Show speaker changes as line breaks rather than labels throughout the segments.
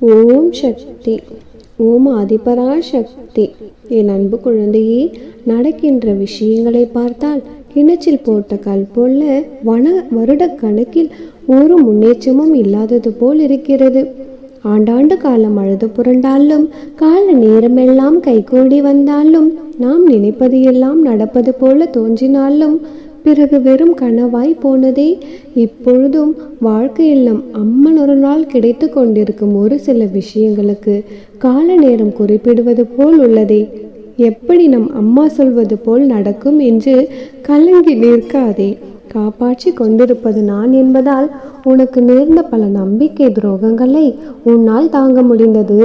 ஓம் சக்தி. ஓம் ஆதிபரா சக்தி என் அன்பு குழந்தையே நடக்கின்ற விஷயங்களை பார்த்தால் கிணச்சில் போட்ட கல் போல வன வருட கணக்கில் ஒரு முன்னேற்றமும் இல்லாதது போல் இருக்கிறது. ஆண்டாண்டு காலம் அழுது புரண்டாலும் கால நேரமெல்லாம் கைகூடி வந்தாலும் நாம் நினைப்பது எல்லாம் நடப்பது போல தோன்றினாலும் பிறகு வெறும் கனவாய் போனதே. இப்பொழுதும் வாழ்க்கையில் நம் அம்மன் ஒரு நாள் கிடைத்து கொண்டிருக்கும் ஒரு சில விஷயங்களுக்கு கால நேரம் குறிப்பிடுவது போல் உள்ளதே. எப்படி நம் அம்மா சொல்வது போல் நடக்கும் என்று கலங்கி நிற்காதே. காப்பாற்றி கொண்டிருப்பது நான் என்பதால் உனக்கு நேர்ந்த பல நம்பிக்கை துரோகங்களை உன்னால் தாங்க முடிந்தது.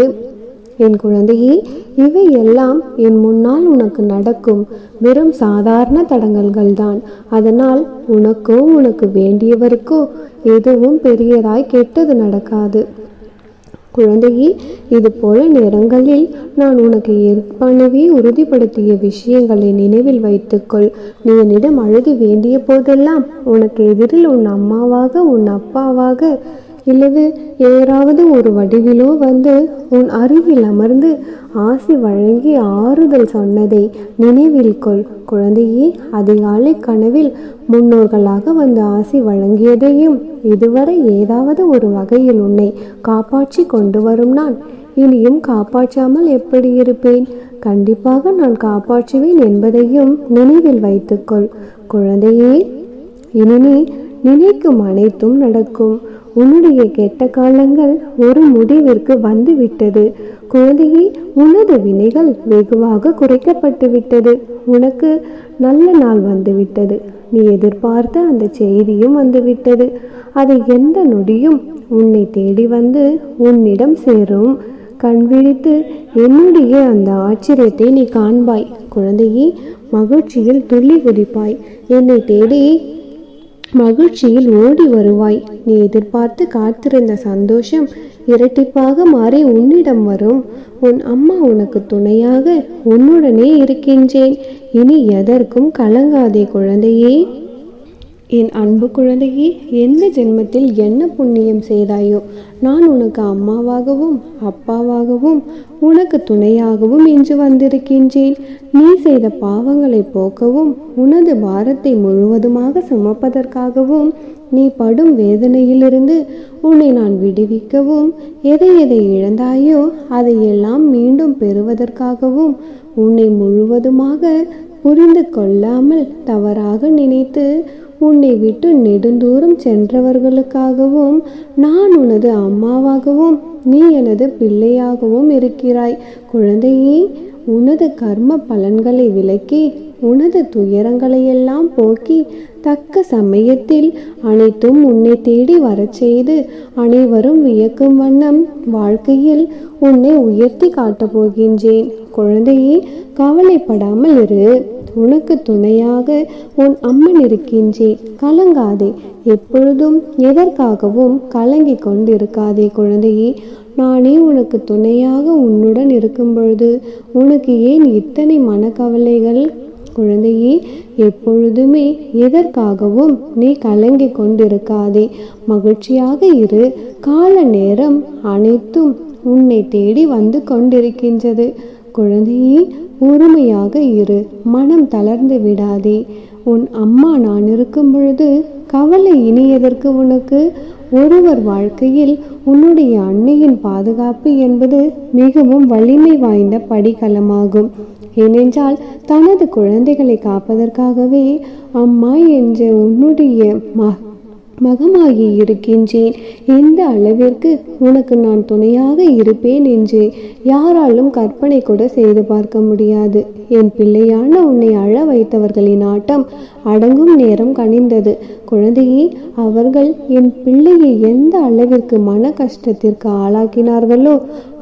என் குழந்தையே இவை எல்லாம் என் முன்னால் உனக்கு நடக்கும் வெறும் சாதாரண தடங்கல்கள் தான் அதனால் உனக்கோ உனக்கு வேண்டியவருக்கோ எதுவும் பெரியதாய் கெட்டது நடக்காது. குழந்தையே இது போல நேரங்களில் நான் உனக்கு ஏற்கனவே உறுதிப்படுத்திய விஷயங்களை நினைவில் வைத்துக்கொள். நீ என்னிடம் அழுது வேண்டிய போதெல்லாம் உனக்கு எதிரில் உன் அம்மாவாக உன் அப்பாவாக இல்லது ஏதாவது ஒரு வடிவிலோ வந்து உன் அருகில் அமர்ந்து ஆசி வழங்கி ஆறுதல் சொன்னதை நினைவில் கொள். குழந்தையே அதிகாலை கனவில் முன்னோர்களாக வந்து ஆசி வழங்கியதையும் இதுவரை ஏதாவது ஒரு வகையில் உன்னை காப்பாற்றி கொண்டு வரும் நான். இனியும் காப்பாற்றாமல் எப்படி இருப்பேன்? கண்டிப்பாக நான் காப்பாற்றுவேன் என்பதையும் நினைவில் வைத்துக்கொள் குழந்தையே இனி நினைக்கும் அனைத்தும் நடக்கும். உன்னுடைய கெட்ட காலங்கள் ஒரு முடிவிற்கு வந்து விட்டது குழந்தையே உனது வினைகள் வெகுவாக குறைக்கப்பட்டு விட்டது உனக்கு நல்ல நாள் வந்து விட்டது நீ எதிர்பார்த்த அந்த செய்தியும் வந்துவிட்டது. அதை எந்த நொடியும் உன்னை தேடி வந்து உன்னிடம் சேரும். கண் விழித்து என்னுடைய அந்த ஆச்சரியத்தை நீ காண்பாய். குழந்தையே மகிழ்ச்சியில் துள்ளி குதிப்பாய். என்னை தேடி மகிழ்ச்சியில் ஓடி வருவாய். நீ எதிர்பார்த்து காத்திருந்த சந்தோஷம் இரட்டிப்பாக மாறி உன்னிடம் வரும். உன் அம்மா உனக்கு துணையாக உன்னுடனே இருக்கின்றேன். இனி எதற்கும் கலங்காதே குழந்தையே. என் அன்பு குழந்தையே எந்த ஜென்மத்தில் என்ன புண்ணியம் செய்தாயோ நான் உனக்கு அம்மாவாகவும் அப்பாவாகவும் உனக்கு துணையாகவும் இன்று வந்திருக்கின்றேன். நீ செய்த பாவங்களை போக்கவும் உனது பாரத்தை முழுவதுமாக சுமப்பதற்காகவும் நீ படும் வேதனையிலிருந்து உன்னை நான் விடுவிக்கவும் எதை எதை இழந்தாயோ அதையெல்லாம் மீண்டும் பெறுவதற்காகவும் உன்னை முழுவதுமாக புரிந்து கொள்ளாமல் தவறாக நினைத்து உன்னை விட்டு நெடுந்தூரம் சென்றவர்களுக்காகவும் நான் உனது அம்மாவாகவும் நீ எனது பிள்ளையாகவும் இருக்கிறாய். குழந்தையே உனது கர்ம பலன்களை விலக்கி உனது துயரங்களையெல்லாம் போக்கி தக்க சமயத்தில் அனைத்தும் உன்னை தேடி வரச் செய்து அனைவரும் வியக்கும் வண்ணம் வாழ்க்கையில் உன்னை உயர்த்தி காட்டப் போகின்றேன். குழந்தையே கவலைப்படாமல் இரு. உனக்கு துணையாக உன் அம்மன் இருக்கின்றே. கலங்காதே. எப்பொழுதும் எதற்காகவும் கலங்கி கொண்டிருக்காதே குழந்தையே. நானே உனக்கு துணையாக உன்னுடன் இருக்கும் பொழுது உனக்கு ஏன் இத்தனை மனக்கவலைகள்? குழந்தையே எப்பொழுதுமே எதற்காகவும் நீ கலங்கி கொண்டிருக்காதே. மகிழ்ச்சியாக இரு. கால நேரம் அனைத்தும் உன்னை தேடி வந்து கொண்டிருக்கின்றது. குழந்தையே பொறுமையாக இரு. மனம் தளர்ந்து விடாதே. உன் அம்மா நான் இருக்கும் பொழுது கவலை இனியதற்கு உனக்கு. ஒருவர் வாழ்க்கையில் உன்னுடைய அன்னையின் பாதுகாப்பு என்பது மிகவும் வலிமை வாய்ந்த படிக்கலமாகும் ஏனென்றால் தனது குழந்தைகளை காப்பதற்காகவே அம்மா என்ற உன்னுடைய மக மகமாகி இருக்கின்றேன். எந்த அளவிற்கு உனக்கு நான் துணையாக இருப்பேன் என்று யாராலும் கற்பனை கூட செய்து பார்க்க முடியாது. என் பிள்ளையான உன்னை அழ வைத்தவர்களின் ஆட்டம் அடங்கும் நேரம் கனிந்தது. குழந்தையே அவர்கள் என் பிள்ளையை எந்த அளவிற்கு மன கஷ்டத்திற்கு ஆளாக்கினார்களோ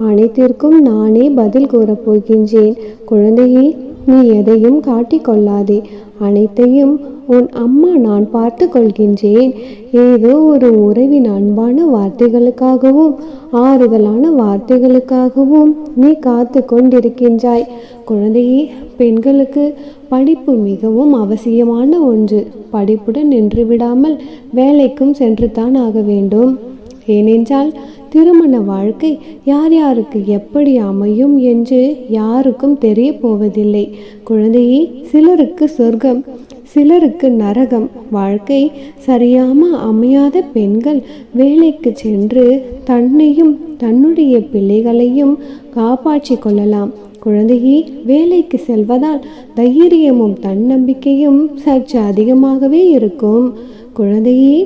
அனைத்திற்கும் நானே பதில் கூறப் போகின்றேன். குழந்தையே நீ எதையும் காட்டிக்கொள்ளாதே. அனைத்தையும் உன் அம்மா நான் பார்த்து கொள்கின்றேன் ஏதோ ஒரு உறவின் அன்பான வார்த்தைகளுக்காகவும் ஆறுதலான வார்த்தைகளுக்காகவும் நீ காத்து கொண்டிருக்கின்றாய் குழந்தையே பெண்களுக்கு படிப்பு மிகவும் அவசியமான ஒன்று. படிப்புடன் நின்று விடாமல் வேலைக்கும் சென்றுதான் ஆக வேண்டும். ஏனென்றால் திருமண வாழ்க்கை யார் யாருக்கு எப்படி அமையும் என்று யாருக்கும் தெரிய போவதில்லை குழந்தையே சிலருக்கு சொர்க்கம் சிலருக்கு நரகம். வாழ்க்கை சரியாம அமையாத பெண்கள் வேலைக்கு சென்று தன்னையும் தன்னுடைய பிள்ளைகளையும் காப்பாற்றி கொள்ளலாம். குழந்தையே வேலைக்கு செல்வதால் தைரியமும் தன்னம்பிக்கையும் சற்று அதிகமாகவே இருக்கும். குழந்தையே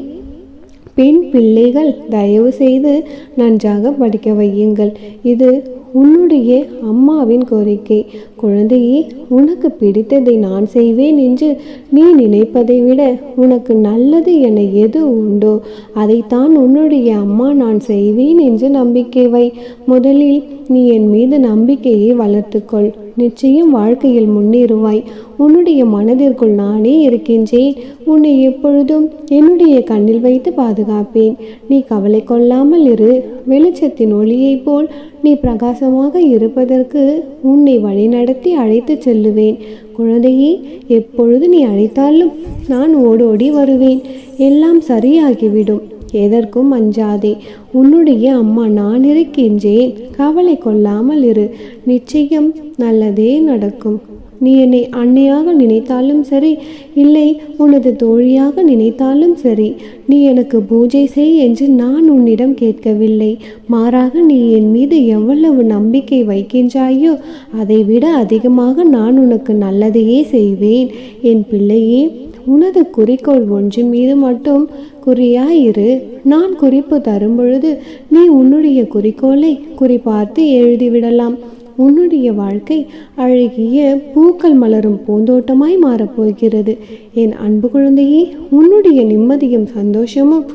பெண் பிள்ளைகள் தயவு செய்து நன்றாக படிக்க வையுங்கள். இது உன்னுடைய அம்மாவின் கோரிக்கை. குழந்தையே உனக்கு பிடித்ததை நான் செய்வேன் என்று நீ நினைப்பதை விட உனக்கு நல்லது என எது உண்டோ அதைத்தான் உன்னுடைய அம்மா நான் செய்வேன் என்று நம்பிக்கை வை. முதலில் நீ என் மீது நம்பிக்கையை வளர்த்துக்கொள். நிச்சயம் வாழ்க்கையில் முன்னேறுவாய். உன்னுடைய மனதிற்குள் நானே இருக்கின்றேன். உன்னை எப்பொழுதும் என்னுடைய கண்ணில் வைத்து பாதுகாப்பேன். நீ கவலை கொள்ளாமல் இரு. வெளிச்சத்தின் ஒளியைப் போல் நீ பிரகாசமாக இருப்பதற்கு உன்னை வழிநடத்தி அழைத்துச் செல்லுவேன். குழந்தையே எப்பொழுது நீ அழைத்தாலும் நான் ஓடோடி வருவேன். எல்லாம் சரியாகிவிடும். எதற்கும் அஞ்சாதே. உன்னுடைய அம்மா நான் இருக்கின்றேன். கவலை கொள்ளாமல் இரு. நிச்சயம் நல்லதே நடக்கும். நீ என்னை அன்னையாக நினைத்தாலும் சரி இல்லை உனது தோழியாக நினைத்தாலும் சரி நீ எனக்கு பூஜை செய் என்று நான் உன்னிடம் கேட்கவில்லை. மாறாக நீ என் மீது எவ்வளவு நம்பிக்கை வைக்கின்றாயோ அதைவிட அதிகமாக நான் உனக்கு நல்லதையே செய்வேன். என் பிள்ளையே உனது குறிக்கோள் ஒன்றின் மீது மட்டும் குறியாயிரு. நான் குறிப்பு தரும் பொழுது நீ உன்னுடைய குறிக்கோளை குறிப்பார்த்து எழுதிவிடலாம். உன்னுடைய வாழ்க்கை அழகிய பூக்கள் மலரும் பூந்தோட்டமாய் மாறப்போகிறது. என் அன்பு குழந்தையே உன்னுடைய நிம்மதியும் சந்தோஷமும்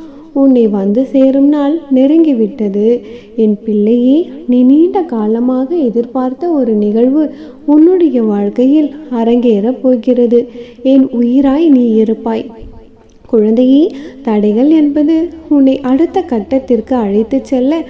உன்னை வந்து சேரும் நாள் நெருங்கிவிட்டது. என் பிள்ளையே நீ நீண்ட காலமாக எதிர்பார்த்த ஒரு நிகழ்வு உன்னுடைய வாழ்க்கையில் அரங்கேறப் போகிறது. என் உயிராய் நீ இருப்பாய். குழந்தையே தடைகள் என்பது உன்னை அடுத்த கட்டத்திற்கு அழைத்துச் செல்ல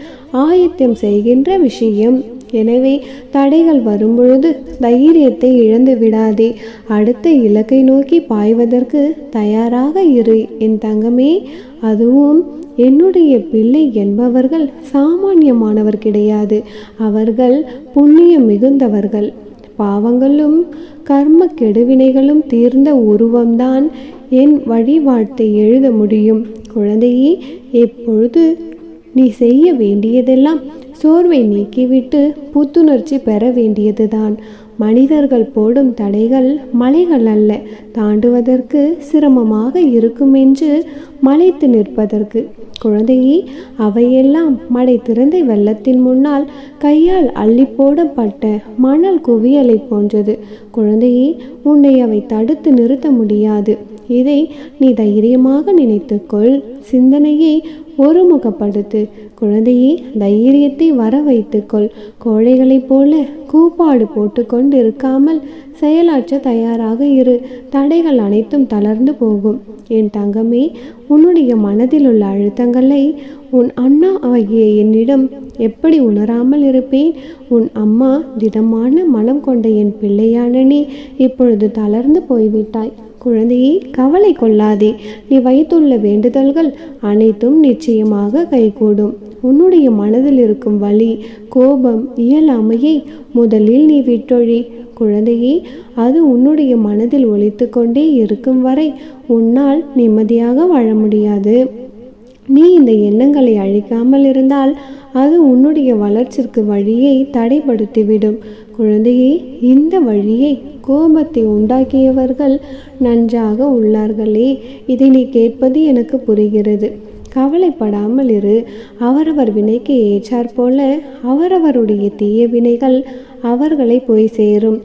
ஆயத்தம் செய்கின்ற விஷயம். எனவே தடைகள் வரும்பொழுது தைரியத்தை இழந்து விடாதே. அடுத்த இலக்கை நோக்கி பாய்வதற்கு தயாராக இரு. என் தங்கமே அதுவும் என்னுடைய பிள்ளை என்பவர்கள் சாமானியமானவர் கிடையாது. அவர்கள் புண்ணியம் மிகுந்தவர்கள். பாவங்களும் கர்ம கெடுவினைகளும் தீர்ந்த உருவம்தான் என் வழிவாழ்த்தை எழுத முடியும். குழந்தையே எப்பொழுது நீ செய்ய வேண்டியதெல்லாம் சோர்வை நீக்கிவிட்டு புத்துணர்ச்சி பெற வேண்டியதுதான். மனிதர்கள் போடும் தடைகள் மலைகள் அல்ல. தாண்டுவதற்கு சிரமமாக இருக்கும் என்று மலைத்து நிற்பதற்கு. குழந்தையே அவையெல்லாம் மடை திறந்த வெள்ளத்தின் முன்னால் கையால் அள்ளி போடப்பட்ட மணல் குவியலை போன்றது. குழந்தையே உன்னை அவை தடுத்து நிறுத்த முடியாது. இதை நீ தைரியமாக நினைத்துக்கொள். சிந்தனையை ஒருமுகப்படுத்து. குழந்தையே தைரியத்தை வர வைத்துக்கொள் கோழைகளைப் போல கூப்பாடு போட்டுக்கொண்டு இருக்காமல் செயலாற்ற தயாராக இரு. தடைகள் அனைத்தும் தளர்ந்து போகும். என் தங்கமே உன்னுடைய மனதில் உள்ள அழுத்தங்களை உன் அண்ணா ஆகிய என்னிடம் எப்படி உணராமல் இருப்பேன்? உன் அம்மா திடமான மனம் கொண்ட என் பிள்ளையான நீ இப்பொழுது தளர்ந்து போய்விட்டாய். குழந்தையே கவலை கொள்ளாதே. நீ வைத்துள்ள வேண்டுதல்கள் அனைத்தும் நிச்சயமாக கைகூடும். உன்னுடைய மனதில் இருக்கும் வலி கோபம் இயலாமையை முதலில் நீ விட்டொழி. குழந்தையே அது உன்னுடைய மனதில் ஒழித்து கொண்டே இருக்கும் வரை உன்னால் நிம்மதியாக வாழ முடியாது. நீ இந்த எண்ணங்களை அழிக்காமல் இருந்தால் அது உன்னுடைய வளர்ச்சிக்கு வழியை தடைப்படுத்திவிடும். குழந்தையே இந்த வழியை கோபத்தை உண்டாக்கியவர்கள் நன்றாக உள்ளார்களே. இதை நீ கேட்பது எனக்கு புரிகிறது. கவலைப்படாமல் இரு. அவரவர் வினைக்கு ஏற்றாற் போல அவரவருடைய தீய வினைகள் அவர்களை போய் சேரும்.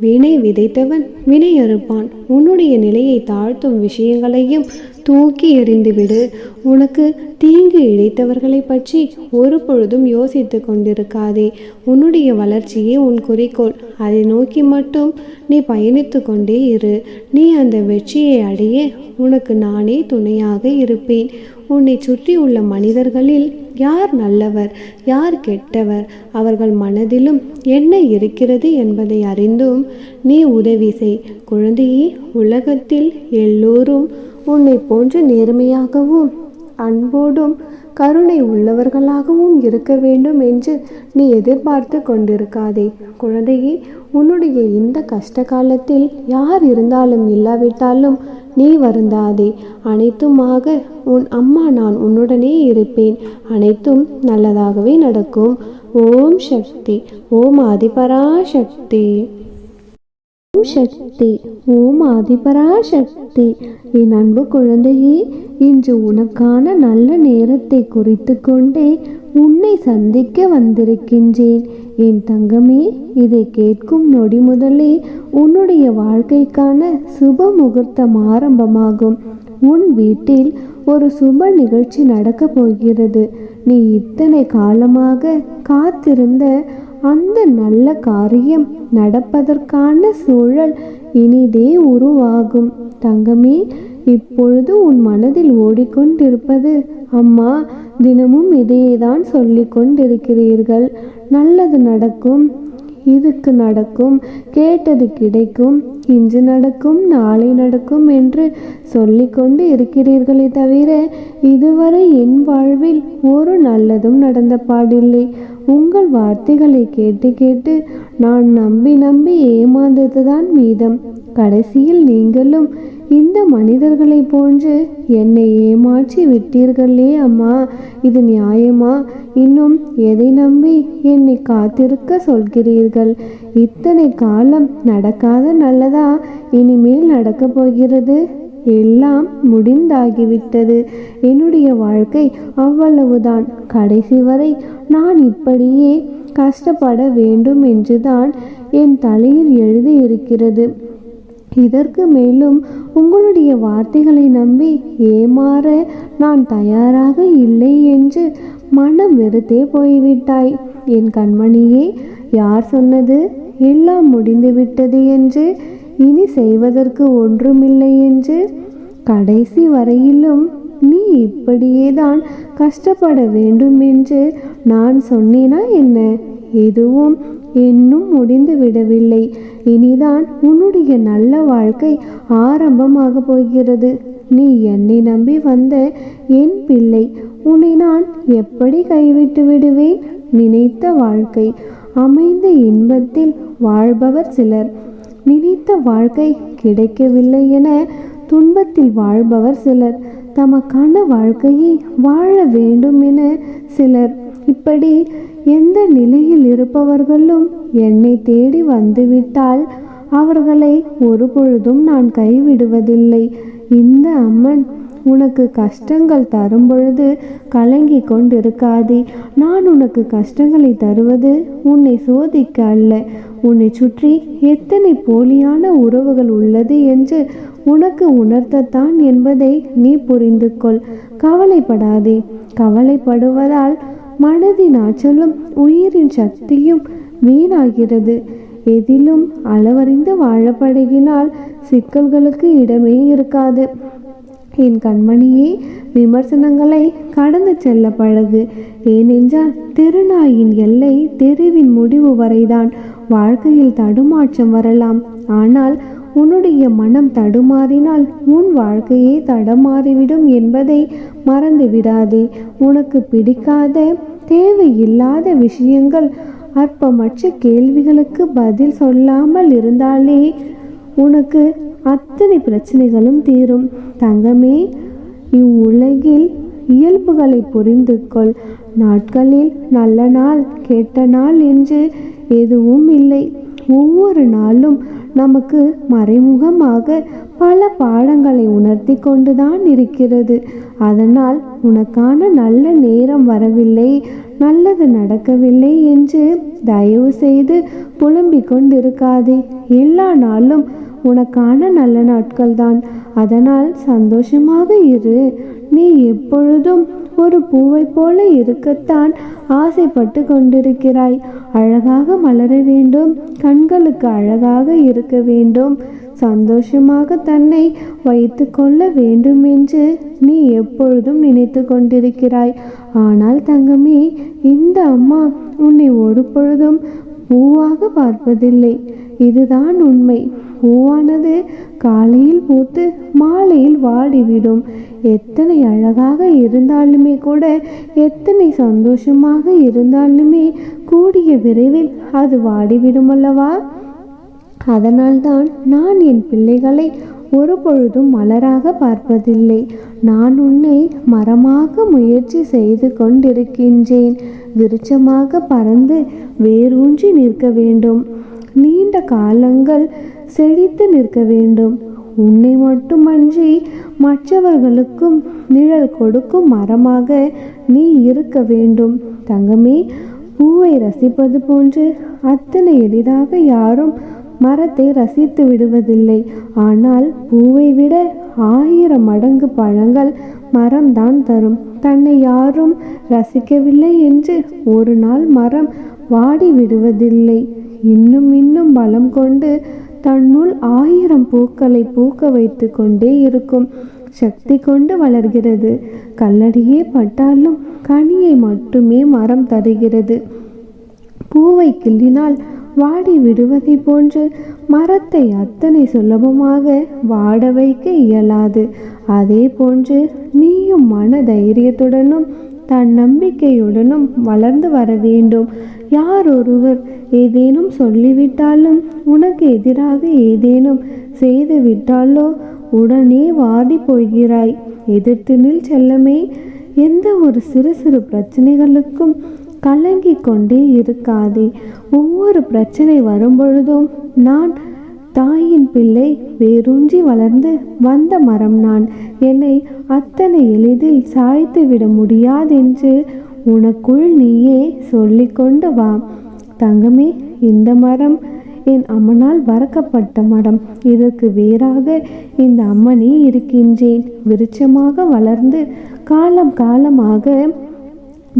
வினை விதைத்தவன் வினை அறுப்பான் உன்னுடைய நிலையை தாழ்த்தும் விஷயங்களையும் தூக்கி எறிந்துவிடு. உனக்கு தீங்கு இழைத்தவர்களை பற்றி ஒரு பொழுதும் யோசித்து கொண்டிருக்காதே. உன்னுடைய வளர்ச்சியே உன் குறிக்கோள். அதை நோக்கி மட்டும் நீ பயணித்து கொண்டே இரு. நீ அந்த வெற்றியை அடைய உனக்கு நானே துணையாக இருப்பேன். உன்னை சுற்றி உள்ள மனிதர்களில் யார் நல்லவர் யார் கெட்டவர்? அவர்கள் மனதிலும் என்ன இருக்கிறது என்பதை அறிந்தும் நீ உதவி செய். குழந்தையே உலகத்தில் எல்லோரும் உன்னை போன்று நேர்மையாகவும் அன்போடும் கருணை உள்ளவர்களாகவும் இருக்க வேண்டும் என்று நீ எதிர்பார்த்து கொண்டிருக்காதே. குழந்தையே உன்னுடைய இந்த கஷ்ட காலத்தில் யார் இருந்தாலும் இல்லாவிட்டாலும் நீ வருந்தாதே. அனைத்துமாக உன் அம்மா நான் உன்னுடனே இருப்பேன். அனைத்தும் நல்லதாகவே நடக்கும். ஓம் சக்தி. ஓம் ஆதிபரா சக்தி ஓம் சக்தி ஓம் ஆதிபரா சக்தி என் அன்பு குழந்தையே இன்று உனக்கான நல்ல நேரத்தை குறித்து கொண்டே உன்னை சந்திக்க வந்திருக்கின்றேன். என் தங்கமே இதை கேட்கும் நொடி முதலே உன்னுடைய வாழ்க்கைக்கான சுப முகூர்த்தம் ஆரம்பமாகும். உன் வீட்டில் ஒரு சுப நிகழ்ச்சி நடக்கப் போகிறது. நீ இத்தனை காலமாக காத்திருந்த அந்த நல்ல காரியம் நடப்பதற்கான சூழல் இனிதே உருவாகும். தங்கமே இப்பொழுது உன் மனதில் ஓடிக்கொண்டிருப்பது அம்மா தினமும் இதையேதான் சொல்லி கொண்டிருக்கிறீர்கள். நல்லது நடக்கும். இதுக்கு நடக்கும். கேட்டது கிடைக்கும். இன்று நடக்கும் நாளை நடக்கும் என்று சொல்லிக்கொண்டு இருக்கிறீர்களே தவிர இதுவரை என் வாழ்வில் ஒரு நல்லதும் நடந்த பாடில்லை. உங்கள் வார்த்தைகளை கேட்டு கேட்டு நான் நம்பி நம்பி ஏமாந்ததுதான் மீதம். கடைசியில் நீங்களும் இந்த மனிதர்களைப் போன்று என்னை ஏமாற்றி விட்டீர்களே அம்மா. இது நியாயமா? இன்னும் எதை நம்பி என்னை காத்திருக்க சொல்கிறீர்கள்? இத்தனை காலம் நடக்காத நல்லதா? இனிமேல் நடக்கப் போகிறது? எல்லாம் முடிந்தாகிவிட்டது. என்னுடைய வாழ்க்கை அவ்வளவுதான். கடைசி வரை நான் இப்படியே கஷ்டப்பட வேண்டும் என்றுதான் என் தலையில் எழுதியிருக்கிறது. இதற்கு மேலும் உங்களுடைய வார்த்தைகளை நம்பி ஏமாற நான் தயாராக இல்லை என்று மனம் வெறுத்தே போய்விட்டாய். என் கண்மணியே யார் சொன்னது? எல்லாம் முடிந்துவிட்டது என்று இனி செய்வதற்கு ஒன்றுமில்லை என்று கடைசி வரையிலும் நீ இப்படியேதான் கஷ்டப்பட வேண்டும் என்று நான் சொன்னேனா என்ன? எதுவும் இன்னும் முடிந்து விடவில்லை. இனிதான் உன்னுடைய நல்ல வாழ்க்கை ஆரம்பமாக போகிறது. நீ என்னை நம்பி வந்த என் பிள்ளை உன்னை நான் எப்படி கைவிட்டு விடுவேன்? நினைத்த வாழ்க்கை அமைந்த இன்பத்தில் வாழ்பவர் சிலர். நினைத்த வாழ்க்கை கிடைக்கவில்லை என துன்பத்தில் வாழ்பவர் சிலர். தமக்கான வாழ்க்கையை வாழ வேண்டும் என சிலர். இப்படி எந்த நிலையில் இருப்பவர்களும் என்னை தேடி வந்துவிட்டால் அவர்களை ஒரு பொழுதும் நான் கைவிடுவதில்லை. இந்த அம்மன் உனக்கு கஷ்டங்கள் தரும் பொழுது கலங்கி கொண்டிருக்காதே. நான் உனக்கு கஷ்டங்களை தருவது உன்னை சோதிக்க அல்ல. உன்னை சுற்றி எத்தனை போலியான உறவுகள் உள்ளது என்று உனக்கு உணர்த்தத்தான் என்பதை நீ புரிந்து கொள் கவலைப்படாதே. கவலைப்படுவதால் மனதின் ஆற்றலும் உயிரின் சக்தியும் வீணாகிறது. எதிலும் அளவறிந்து வாழப்படுகினால் சிக்கல்களுக்கு இடமே இருக்காது. என் கண்மணியே விமர்சனங்களை கடந்து செல்ல பழகு. ஏனென்றால் திருநாயின் எல்லை தெருவின் முடிவு வரைதான் வாழ்க்கையில் தடுமாற்றம் வரலாம். ஆனால் உன்னுடைய மனம் தடுமாறினால் உன் வாழ்க்கையே தடமாறிவிடும் என்பதை மறந்து விடாதே. உனக்கு பிடிக்காத தேவையில்லாத விஷயங்கள் அற்பமற்ற கேள்விகளுக்கு பதில் சொல்லாமல் இருந்தாலே உனக்கு அத்தனை பிரச்சனைகளும் தீரும். தங்கமே இவ்வுலகில் இயல்புகளை புரிந்து கொள். நாட்களில் நல்ல நாள் கெட்ட நாள் என்று எதுவும் இல்லை. ஒவ்வொரு நாளும் நமக்கு மறைமுகமாக பல பாடங்களை உணர்த்தி கொண்டுதான் இருக்கிறது. அதனால் உனக்கான நல்ல நேரம் வரவில்லை நல்லது நடக்கவில்லை என்று தயவு செய்து புலம்பிக் கொண்டிருக்காதே. எல்லா நாளும் உனக்கான நல்ல நாட்கள்தான். அதனால் சந்தோஷமாக இரு. நீ எப்பொழுதும் ஒரு பூவை போல இருக்கத்தான் ஆசைப்பட்டு கொண்டிருக்கிறாய். அழகாக மலர வேண்டும். கண்களுக்கு அழகாக இருக்க வேண்டும். சந்தோஷமாக தன்னை வைத்து கொள்ள வேண்டும் என்று நீ எப்பொழுதும் நினைத்து கொண்டிருக்கிறாய். ஆனால் தங்கமே இந்த அம்மா உன்னை ஒரு பொழுதும் பூவாக பார்ப்பதில்லை. இதுதான் உண்மை. பூவானது காலையில் பூத்து மாலையில் வாடிவிடும். எத்தனை அழகாக இருந்தாலுமே கூட எத்தனை சந்தோஷமாக இருந்தாலுமே கூடிய விரைவில் அது வாடிவிடும் அல்லவா அதனால்தான் நான் என் பிள்ளைகளை ஒரு பொழுதும் மலராக பார்ப்பதில்லை. நான் உன்னை மரமாக முயற்சி செய்து கொண்டிருக்கின்றேன். விருட்சமாக பறந்து வேரூன்றி நிற்க வேண்டும். நீண்ட காலங்கள் செழித்து நிற்க வேண்டும். உன்னை மட்டுமன்றி மற்றவர்களுக்கும் நிழல் கொடுக்கும் மரமாக நீ இருக்க வேண்டும். தங்கமே பூவை ரசிப்பது போன்று அத்தனை எளிதாக யாரும் மரத்தை ரசித்து விடுவதில்லை. ஆனால் பூவை விட ஆயிரம் மடங்கு பழங்கள் மரம்தான் தரும். தன்னை யாரும் ரசிக்கவில்லை என்று ஒரு நாள் மரம் வாடி விடுவதில்லை. இன்னும் இன்னும் பலம் கொண்டு தன்னுள் ஆயிரம் பூக்களை பூக்க வைத்து கொண்டே இருக்கும். சக்தி கொண்டு வளர்கிறது. கல்லடியே பட்டாலும் கனியை மட்டுமே மரம் தருகிறது. பூவை கிள்ளினால் வாடி விடுவதை போன்று மரத்தை அத்தனை சுலபமாக வாட வைக்க இயலாது. அதே போன்று நீயும் மன தைரியத்துடனும் தன் நம்பிக்கையுடனும் வளர்ந்து வர வேண்டும். யார் ஒருவர் ஏதேனும் சொல்லிவிட்டாலும் உனக்கு எதிராக ஏதேனும் செய்து விட்டாலோ உடனே வாடி போகிறாய். எதிர்த்து நில் செல்லமே. எந்த ஒரு சிறு சிறு பிரச்சனைகளுக்கும் கலங்கி கொண்டே இருக்காதே. ஒவ்வொரு பிரச்சனை வரும்பொழுதும் நான் தாயின் பிள்ளை வேரூன்றி வளர்ந்து வந்த மரம் நான். என்னை அத்தனை எளிதில் சாய்த்து விட முடியாதென்று உனக்குள் நீயே சொல்லிக்கொண்டு வா. தங்கமே இந்த மரம் என் அம்மனால் வறக்கப்பட்ட மரம். இதற்கு வேறாக இந்த அம்மனே இருக்கின்றேன். விருட்சமாக வளர்ந்து காலம் காலமாக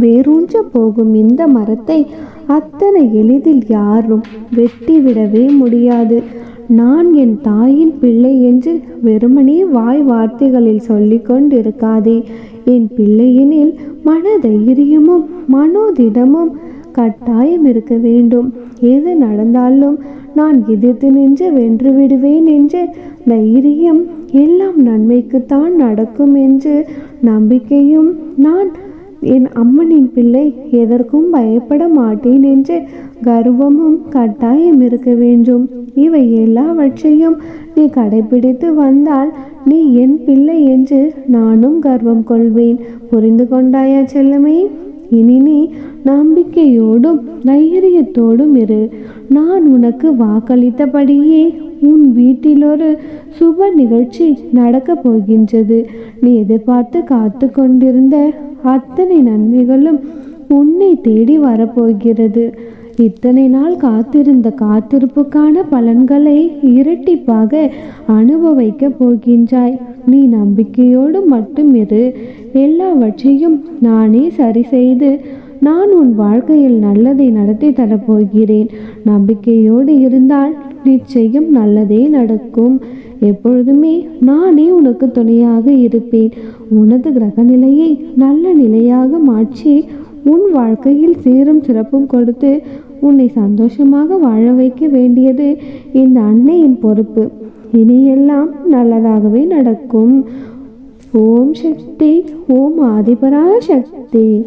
வேரூன்ற போகும் இந்த மரத்தை அத்தனை எளிதில் யாரும் வெட்டிவிடவே முடியாது. நான் என் தாயின் பிள்ளை என்று வெறுமனே வாய் வார்த்தைகளில் சொல்லிக்கொண்டிருக்காதே என் பிள்ளையெனில் மன தைரியமும் மனோதிடமும் கட்டாயம் இருக்க வேண்டும். எது நடந்தாலும் நான் எதிர்த்து நின்று வென்று விடுவேன் என்று தைரியம் எல்லாம் நன்மைக்குத்தான் நடக்கும் என்று நம்பிக்கையும் நான் என் அம்மனின் பிள்ளை எதற்கும் பயப்பட மாட்டேன் என்று கர்வமும் கட்டாயம் இருக்க வேண்டும். இவை எல்லாவற்றையும் நீ கடைபிடித்து வந்தால் நீ என் பிள்ளை என்று நானும் கர்வம் கொள்வேன். புரிந்து கொண்டாயா செல்லமே? இனி நீ நம்பிக்கையோடும் தைரியத்தோடும் இரு. நான் உனக்கு வாக்களித்தபடியே உன் வீட்டில் ஒரு சுப நிகழ்ச்சி நடக்கப் போகின்றது. நீ எதிர்பார்த்து காத்து கொண்டிருந்த அத்தனை நன்மைகளும் உன்னை தேடி வரப்போகிறது இத்தனை நாள் காத்திருந்த காத்திருப்புக்கான பலன்களை இரட்டிப்பாக அனுபவிக்க போகின்றாய். நீ நம்பிக்கையோடு மட்டும் இரு. எல்லாவற்றையும் நானே சரி செய்து நான் உன் வாழ்க்கையில் நல்லதை நடத்தி தரப்போகிறேன். நம்பிக்கையோடு இருந்தால் நிச்சயம் நல்லதே நடக்கும். எப்பொழுதுமே நானே உனக்கு துணையாக இருப்பேன். உனது கிரக நிலையை நல்ல நிலையாக மாற்றி உன் வாழ்க்கையில் சீரும் சிறப்பும் கொடுத்து உன்னை சந்தோஷமாக வாழ வைக்க வேண்டியது இந்த அன்னையின் பொறுப்பு. இனியெல்லாம் நல்லதாகவே நடக்கும். ஓம் சக்தி ஓம் ஆதிபரா சக்தி